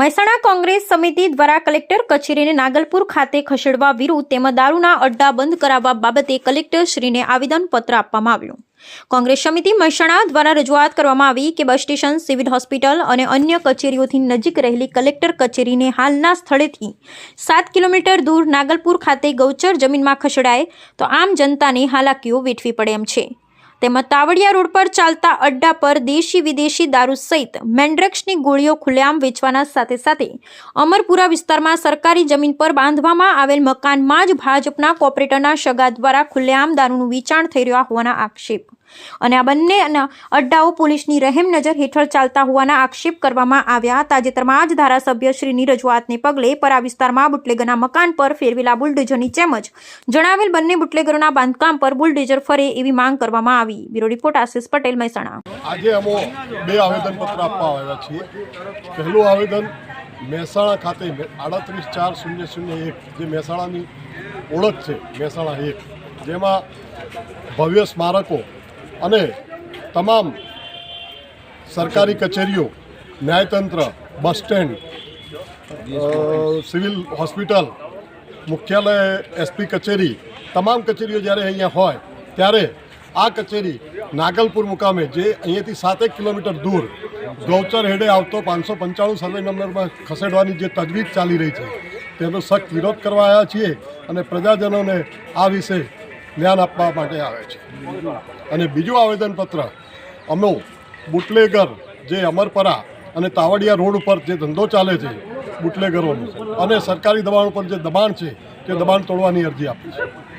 મહેસાણા કોંગ્રેસ સમિતિ દ્વારા કલેક્ટર કચેરીને નાગલપુર ખાતે ખસેડવા વિરુદ્ધ તેમજ દારૂના અડ્ડા બંધ કરાવવા બાબતે કલેક્ટરશ્રીને આવેદનપત્ર આપવામાં આવ્યું. કોંગ્રેસ સમિતિ મહેસાણા દ્વારા રજૂઆત કરવામાં આવી કે બસ સ્ટેશન, સિવિલ હોસ્પિટલ અને અન્ય કચેરીઓથી નજીક રહેલી કલેક્ટર કચેરીને હાલના સ્થળેથી સાત કિલોમીટર દૂર નાગલપુર ખાતે ગૌચર જમીનમાં ખસેડાય તો આમ જનતાને હાલાકીઓ વેઠવી પડે એમ છે. તેમજ તાવડિયા રોડ પર ચાલતા અડ્ડા પર દેશી વિદેશી દારૂ સહિત મેન્ડ્રેક્સની ગોળીઓ ખુલ્લેઆમ વેચવાના સાથે સાથે અમરપુરા વિસ્તારમાં સરકારી જમીન પર બાંધવામાં આવેલ મકાનમાં જ ભાજપના કોર્પોરેટરના સગા દ્વારા ખુલ્લેઆમ દારૂનું વેચાણ થઈ રહ્યા હોવાના આક્ષેપ. અને આ બંને અડ્ડાઓ પોલીસની રહેમ નજર હેઠળ ચાલતા હોવાના આક્ષેપ કરવામાં આવ્યા તાજેતરમાં જ ધારાસભ્યશ્રીની રજૂઆતને પગલે પરા વિસ્તારમાં બુટલેગરના મકાન પર ફેરવેલા બુલડોઝરની જેમ જ જણાવેલ બંને બુટલેગરોના બાંધકામ પર બુલડોઝર ફરે એવી માંગ કરવામાં આવી. Bureau report Ashish Patel, Mehsana. આજે અમો બે આવેદનપત્ર આપવા આવ્યા છીએ. પહેલું આવેદન મહેસાણા ખાતે આડત્રીસ ચાર શૂન્ય શૂન્ય એક, જે મહેસાણાની ઓળખ છે, મહેસાણા એક, જેમાં ભવ્ય સ્મારકો અને તમામ સરકારી કચેરીઓ, ન્યાયતંત્ર, બસ સ્ટેન્ડ સિવિલ હોસ્પિટલ, મુખ્યાલય, એસપી કચેરી, તમામ કચેરીઓ જ્યારે અહીંયા હોય, ત્યારે આ કચેરી નાગલપુર મુકામે, જે અહીંયાથી સાતેક કિલોમીટર દૂર, ગૌચર હેડે આવતો પાંચસો પંચાણું સર્વે નંબરમાં ખસેડવાની જે તજવીજ ચાલી રહી છે, તેનો સખ્ત વિરોધ કરવા આવ્યા છીએ અને પ્રજાજનોને આ વિશે જ્ઞાન આપવા માટે આવે છે. અને બીજું આવેદનપત્ર, અમે બુટલેગર જે અમરપરા અને તાવડિયા રોડ ઉપર જે ધંધો ચાલે છે, બુટલેગરોનો, અને સરકારી દબાણ ઉપર જે દબાણ છે, તે દબાણ તોડવાની અરજી આપી છે.